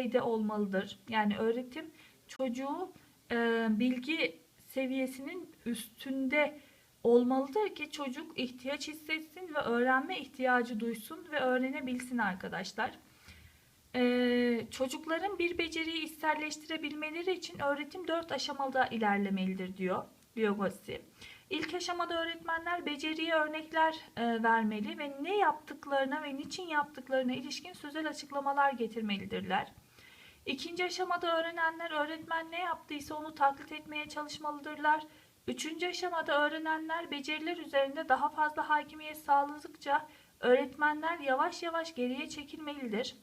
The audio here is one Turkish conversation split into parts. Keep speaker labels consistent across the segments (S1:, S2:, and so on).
S1: düzeyde olmalıdır. Yani öğretim çocuğu e, bilgi seviyesinin üstünde olmalıdır ki çocuk ihtiyaç hissetsin ve öğrenme ihtiyacı duysun ve öğrenebilsin arkadaşlar. Ee, çocukların bir beceriyi içselleştirebilmeleri için öğretim dört aşamada ilerlemelidir diyor Vygotsky. İlk aşamada öğretmenler beceriye örnekler e, vermeli ve ne yaptıklarına ve niçin yaptıklarına ilişkin sözel açıklamalar getirmelidirler. İkinci aşamada öğrenenler öğretmen ne yaptıysa onu taklit etmeye çalışmalıdırlar. Üçüncü aşamada öğrenenler beceriler üzerinde daha fazla hakimiyet sağladıkça öğretmenler yavaş yavaş geriye çekilmelidir.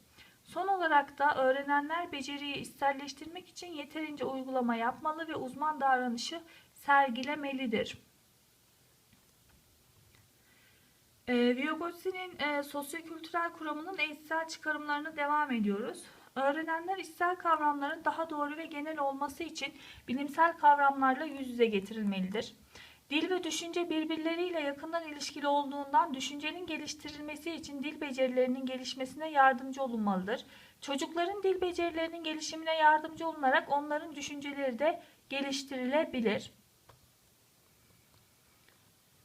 S1: Son olarak da öğrenenler beceriyi içselleştirmek için yeterince uygulama yapmalı ve uzman davranışı sergilemelidir. E, Vygotsky'nin e, sosyokültürel kuramının eğitsel çıkarımlarını devam ediyoruz. Öğrenenler içsel kavramların daha doğru ve genel olması için bilimsel kavramlarla yüz yüze getirilmelidir. Dil ve düşünce birbirleriyle yakından ilişkili olduğundan düşüncenin geliştirilmesi için dil becerilerinin gelişmesine yardımcı olunmalıdır. Çocukların dil becerilerinin gelişimine yardımcı olunarak onların düşünceleri de geliştirilebilir.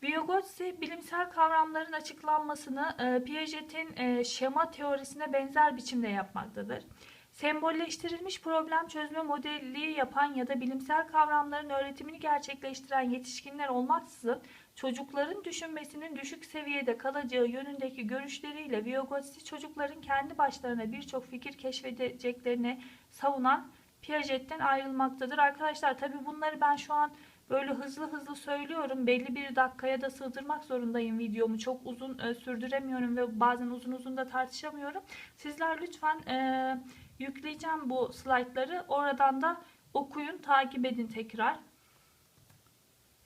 S1: Vygotsky bilimsel kavramların açıklanmasını e, Piaget'in e, şema teorisine benzer biçimde yapmaktadır. Sembolleştirilmiş problem çözme modelliği yapan ya da bilimsel kavramların öğretimini gerçekleştiren yetişkinler olmaksızın çocukların düşünmesinin düşük seviyede kalacağı yönündeki görüşleriyle Vygotsky çocukların kendi başlarına birçok fikir keşfedeceklerini savunan Piaget'ten ayrılmaktadır. Arkadaşlar tabi bunları ben şu an böyle hızlı hızlı söylüyorum. Belli bir dakikaya da sığdırmak zorundayım videomu. Çok uzun e, sürdüremiyorum ve bazen uzun uzun da tartışamıyorum. Sizler lütfen e, yükleyeceğim bu slaytları. Oradan da okuyun, takip edin tekrar.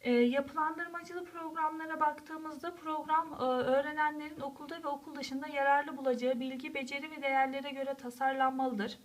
S1: E, yapılandırmacılı programlara baktığımızda program e, öğrenenlerin okulda ve okul dışında yararlı bulacağı bilgi, beceri ve değerlere göre tasarlanmalıdır.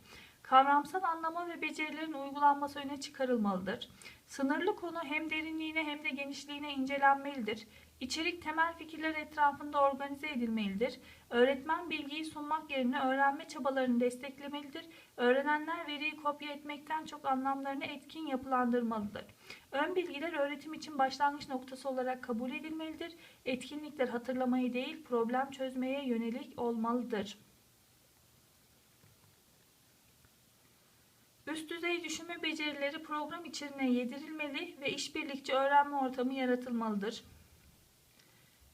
S1: Kavramsal anlama ve becerilerin uygulanması öne çıkarılmalıdır. Sınırlı konu hem derinliğine hem de genişliğine incelenmelidir. İçerik temel fikirler etrafında organize edilmelidir. Öğretmen bilgiyi sunmak yerine öğrenme çabalarını desteklemelidir. Öğrenenler veriyi kopya etmekten çok anlamlarını etkin yapılandırmalıdır. Ön bilgiler öğretim için başlangıç noktası olarak kabul edilmelidir. Etkinlikler hatırlamayı değil problem çözmeye yönelik olmalıdır. Üst düzey düşünme becerileri program içine yedirilmeli ve işbirlikçi öğrenme ortamı yaratılmalıdır.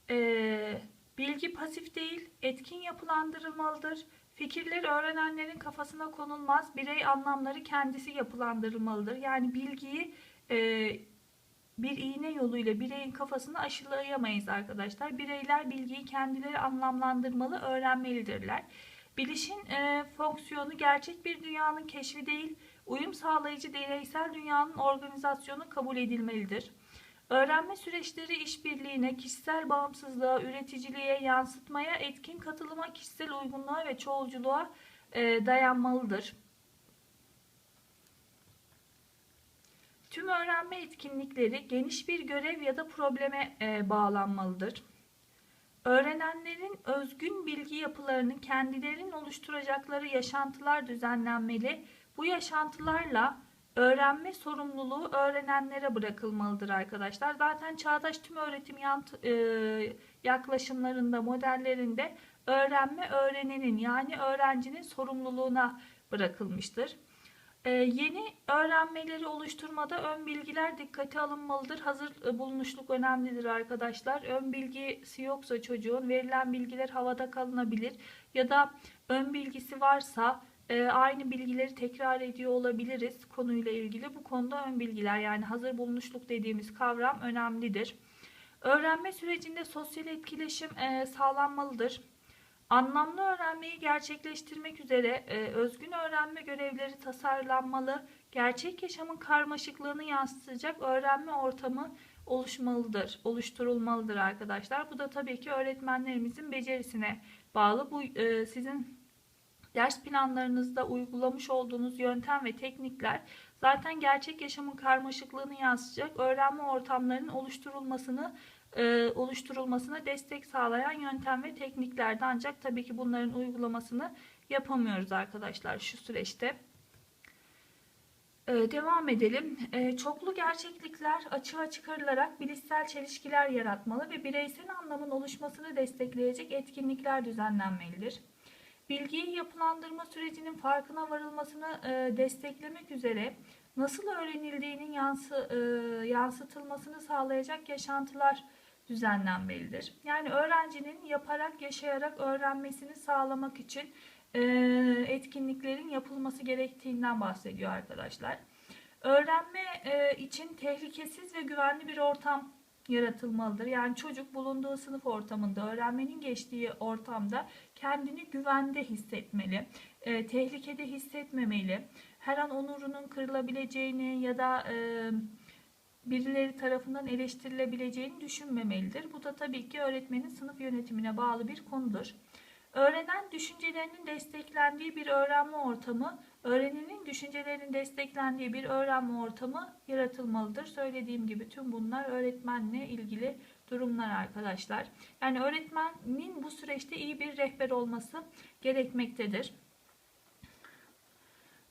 S1: Ee, bilgi pasif değil, etkin yapılandırılmalıdır. Fikirler öğrenenlerin kafasına konulmaz, birey anlamları kendisi yapılandırılmalıdır. Yani bilgiyi e, bir iğne yoluyla bireyin kafasına aşılayamayız arkadaşlar. Bireyler bilgiyi kendileri anlamlandırmalı, öğrenmelidirler. Bilişin e, fonksiyonu gerçek bir dünyanın keşfi değil, uyum sağlayıcı bireysel dünyanın organizasyonu kabul edilmelidir. Öğrenme süreçleri işbirliğine, kişisel bağımsızlığa, üreticiliğe, yansıtmaya, etkin katılıma, kişisel uygunluğa ve çoğulculuğa e, dayanmalıdır. Tüm öğrenme etkinlikleri geniş bir görev ya da probleme e, bağlanmalıdır. Öğrenenlerin özgün bilgi yapılarının kendilerinin oluşturacakları yaşantılar düzenlenmeli. Bu yaşantılarla öğrenme sorumluluğu öğrenenlere bırakılmalıdır arkadaşlar. Zaten çağdaş tüm öğretim e, yaklaşımlarında, modellerinde öğrenme öğrenenin yani öğrencinin sorumluluğuna bırakılmıştır. Ee, yeni öğrenmeleri oluşturmada ön bilgiler dikkate alınmalıdır. Hazır e, bulunuşluk önemlidir arkadaşlar. Ön bilgisi yoksa çocuğun verilen bilgiler havada kalınabilir ya da ön bilgisi varsa e, aynı bilgileri tekrar ediyor olabiliriz konuyla ilgili. Bu konuda ön bilgiler yani hazır bulunuşluk dediğimiz kavram önemlidir. Öğrenme sürecinde sosyal etkileşim e, sağlanmalıdır. Anlamlı öğrenmeyi gerçekleştirmek üzere e, özgün öğrenme görevleri tasarlanmalı, gerçek yaşamın karmaşıklığını yansıtacak öğrenme ortamı oluşmalıdır, oluşturulmalıdır arkadaşlar. Bu da tabii ki öğretmenlerimizin becerisine bağlı. Bu e, sizin ders planlarınızda uygulamış olduğunuz yöntem ve teknikler zaten gerçek yaşamın karmaşıklığını yansıtacak öğrenme ortamlarının oluşturulmasını e, oluşturulmasına destek sağlayan yöntem ve tekniklerdi. Ancak tabii ki bunların uygulamasını yapamıyoruz arkadaşlar şu süreçte. Ee, devam edelim. Ee, çoklu gerçeklikler açığa çıkarılarak bilişsel çelişkiler yaratmalı ve bireysel anlamın oluşmasını destekleyecek etkinlikler düzenlenmelidir. Bilgiyi yapılandırma sürecinin farkına varılmasını e, desteklemek üzere nasıl öğrenildiğinin yansı, e, yansıtılmasını sağlayacak yaşantılar düzenlenmelidir. Yani öğrencinin yaparak, yaşayarak öğrenmesini sağlamak için e, etkinliklerin yapılması gerektiğinden bahsediyor arkadaşlar. Öğrenme e, için tehlikesiz ve güvenli bir ortam yaratılmalıdır. Yani çocuk bulunduğu sınıf ortamında, öğrenmenin geçtiği ortamda kendini güvende hissetmeli, e, tehlikede hissetmemeli. Her an onurunun kırılabileceğini ya da e, birileri tarafından eleştirilebileceğini düşünmemelidir. Bu da tabii ki öğretmenin sınıf yönetimine bağlı bir konudur. Öğrenen düşüncelerinin desteklendiği bir öğrenme ortamı, öğrenenin düşüncelerinin desteklendiği bir öğrenme ortamı yaratılmalıdır. Söylediğim gibi tüm bunlar öğretmenle ilgili durumlar arkadaşlar. Yani öğretmenin bu süreçte iyi bir rehber olması gerekmektedir.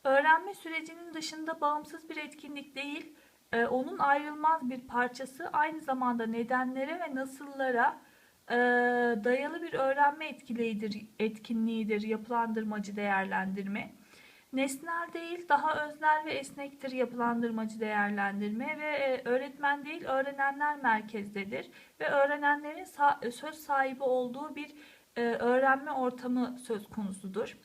S1: Öğrenme sürecinin dışında bağımsız bir etkinlik değil, e, onun ayrılmaz bir parçası aynı zamanda nedenlere ve nasıllara dayalı bir öğrenme etkileyidir, etkinliğidir yapılandırmacı değerlendirme. Nesnel değil daha öznel ve esnektir yapılandırmacı değerlendirme ve e, öğretmen değil öğrenenler merkezdedir ve öğrenenlerin söz sahibi olduğu bir e, öğrenme ortamı söz konusudur.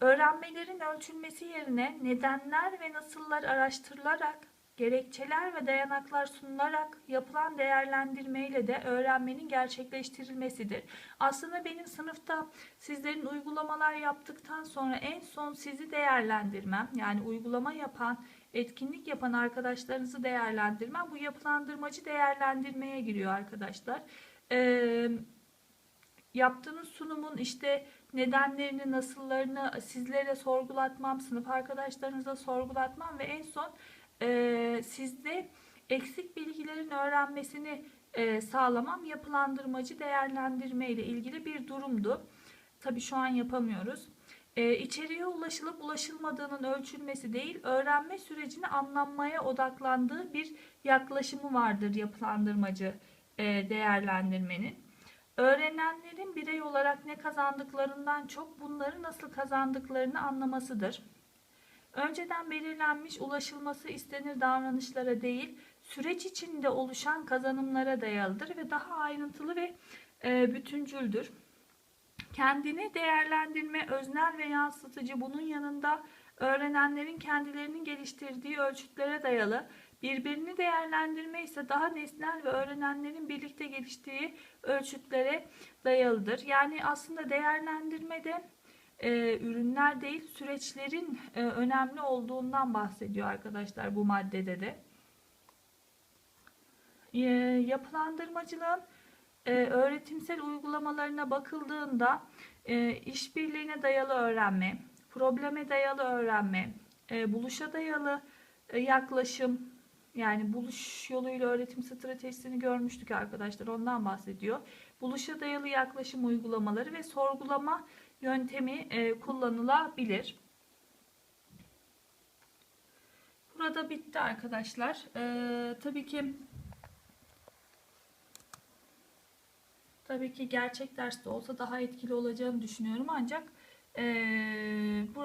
S1: Öğrenmelerin ölçülmesi yerine nedenler ve nasıllar araştırılarak gerekçeler ve dayanaklar sunularak yapılan değerlendirmeyle de öğrenmenin gerçekleştirilmesidir. Aslında benim sınıfta sizlerin uygulamalar yaptıktan sonra en son sizi değerlendirmem yani uygulama yapan, etkinlik yapan arkadaşlarınızı değerlendirmem bu yapılandırmacı değerlendirmeye giriyor arkadaşlar. Ee, yaptığınız sunumun işte nedenlerini, nasıllarını sizlere sorgulatmam, sınıf arkadaşlarınıza sorgulatmam ve en son e, sizde eksik bilgilerin öğrenmesini e, sağlamam yapılandırmacı değerlendirme ile ilgili bir durumdu. Tabi şu an yapamıyoruz. E, içeriye ulaşılıp ulaşılmadığının ölçülmesi değil, öğrenme sürecini anlanmaya odaklandığı bir yaklaşımı vardır yapılandırmacı e, değerlendirmenin. Öğrenenlerin birey olarak ne kazandıklarından çok bunları nasıl kazandıklarını anlamasıdır. Önceden belirlenmiş ulaşılması istenir davranışlara değil, süreç içinde oluşan kazanımlara dayalıdır ve daha ayrıntılı ve e, bütüncüldür. Kendini değerlendirme, öznel ve yansıtıcı bunun yanında öğrenenlerin kendilerinin geliştirdiği ölçütlere dayalı, birbirini değerlendirme ise daha nesnel ve öğrenenlerin birlikte geliştiği ölçütlere dayalıdır. Yani aslında değerlendirmede e, ürünler değil süreçlerin e, önemli olduğundan bahsediyor arkadaşlar bu maddede de. E, yapılandırmacılığın e, öğretimsel uygulamalarına bakıldığında e, işbirliğine dayalı öğrenme, probleme dayalı öğrenme, e, buluşa dayalı e, yaklaşım, yani buluş yoluyla öğretim stratejisini görmüştük arkadaşlar ondan bahsediyor. Buluşa dayalı yaklaşım uygulamaları ve sorgulama yöntemi e, kullanılabilir. Burada bitti arkadaşlar. Ee, tabii ki tabii ki gerçek derste olsa daha etkili olacağını düşünüyorum ancak e,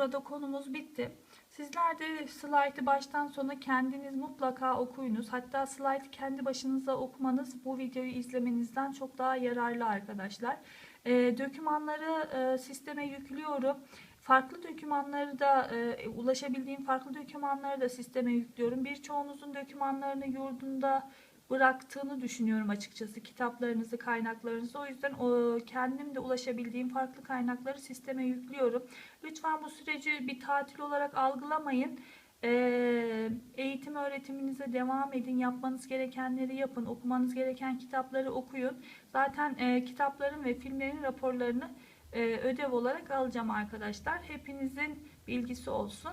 S1: burada konumuz bitti. Sizler de slaytı baştan sona kendiniz mutlaka okuyunuz. Hatta slaytı kendi başınıza okumanız bu videoyu izlemenizden çok daha yararlı arkadaşlar. E, dokümanları e, sisteme yüklüyorum. Farklı dokümanları da e, ulaşabildiğim farklı dokümanları da sisteme yüklüyorum. Birçoğunuzun dokümanlarını yurdunda bıraktığını düşünüyorum açıkçası kitaplarınızı, kaynaklarınızı. O yüzden o, kendim de ulaşabildiğim farklı kaynakları sisteme yüklüyorum. Lütfen bu süreci bir tatil olarak algılamayın. Ee, eğitim öğretiminize devam edin. Yapmanız gerekenleri yapın. Okumanız gereken kitapları okuyun. Zaten e, kitapların ve filmlerin raporlarını e, ödev olarak alacağım arkadaşlar. Hepinizin bilgisi olsun.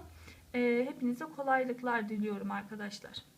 S1: E, hepinize kolaylıklar diliyorum arkadaşlar.